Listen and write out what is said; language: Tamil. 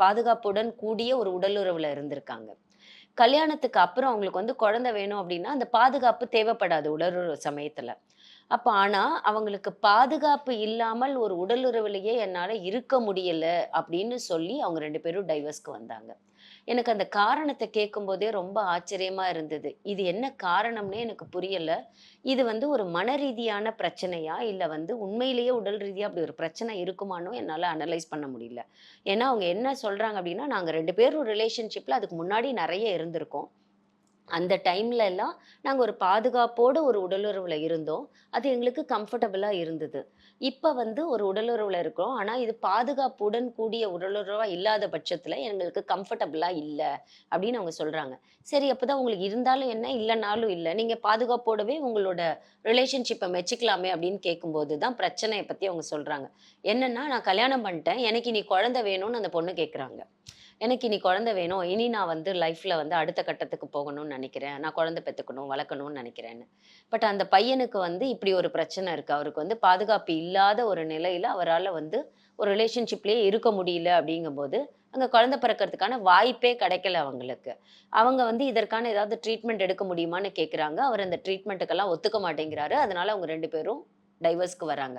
பாதுகாப்புடன் கூடிய ஒரு உடலுறவுல இருந்திருக்காங்க. கல்யாணத்துக்கு அப்புறம் அவங்களுக்கு வந்து குழந்தை வேணும் அப்படின்னா, அந்த பாதுகாப்பு தேவைப்படாது உடலுறவு சமயத்துல. அப்போ ஆனால் அவங்களுக்கு பாதுகாப்பு இல்லாமல் ஒரு உடலுறவிலேயே என்னால் இருக்க முடியலை அப்படின்னு சொல்லி அவங்க ரெண்டு பேரும் டைவர்ஸ்க்கு வந்தாங்க. எனக்கு அந்த காரணத்தை கேட்கும்போதே ரொம்ப ஆச்சரியமா இருந்தது. இது என்ன காரணம்னே எனக்கு புரியல. இது வந்து ஒரு மன ரீதியான பிரச்சனையா? இல்லை வந்து உண்மையிலேயே உடல் ரீதியாக அப்படி ஒரு பிரச்சனை இருக்குமானோ என்னால் அனலைஸ் பண்ண முடியல. ஏன்னா, அவங்க என்ன சொல்கிறாங்க அப்படின்னா, நாங்கள் ரெண்டு பேரும் ரிலேஷன்ஷிப்பில் அதுக்கு முன்னாடி நிறைய இருந்திருக்கோம். அந்த டைம்ல எல்லாம் நாங்கள் ஒரு பாதுகாப்போடு ஒரு உடலுறவுல இருந்தோம். அது எங்களுக்கு கம்ஃபர்டபுளாக இருந்தது. இப்போ வந்து ஒரு உடலுறவுல இருக்கிறோம் ஆனால் இது பாதுகாப்புடன் கூடிய உடலுறவாக இல்லாத பட்சத்தில் எங்களுக்கு கம்ஃபர்டபுளாக இல்லை அப்படின்னு அவங்க சொல்கிறாங்க சரி அப்போ தான் உங்களுக்கு இருந்தாலும் என்ன, இல்லைனாலும் இல்லை நீங்கள் பாதுகாப்போடவே உங்களோட ரிலேஷன்ஷிப்பை மெச்சிக்கலாமே அப்படின்னு கேட்கும்போது தான் பிரச்சனையை பற்றி அவங்க சொல்கிறாங்க என்னென்னா நான் கல்யாணம் பண்ணிட்டேன். எனக்கு இனி குழந்தை வேணும்னு அந்த பொண்ணு கேட்குறாங்க. எனக்கு இனி குழந்தை வேணும். இனி நான் வந்து லைஃப்பில் வந்து அடுத்த கட்டத்துக்கு போகணும்னு நினைக்கிறேன் நான் குழந்தை பெற்றுக்கணும் வளர்க்கணும்னு நினைக்கிறேன்னு பட் அந்த பையனுக்கு வந்து இப்படி ஒரு பிரச்சனை இருக்குது அவருக்கு வந்து பாதுகாப்பு இல்லாத ஒரு நிலையில் அவரால் வந்து ஒரு ரிலேஷன்ஷிப்லேயே இருக்க முடியல அப்படிங்கும்போது, அங்கே குழந்தை பிறக்கறதுக்கான வாய்ப்பே கிடைக்கல அவங்களுக்கு. அவங்க வந்து இதற்கான ஏதாவது ட்ரீட்மெண்ட் எடுக்க முடியுமான்னு கேட்குறாங்க. அவர் அந்த ட்ரீட்மெண்ட்டுக்கெல்லாம் ஒத்துக்க மாட்டேங்கிறாரு. அதனால அவங்க ரெண்டு பேரும் டைவர்ஸ்க்கு வராங்க.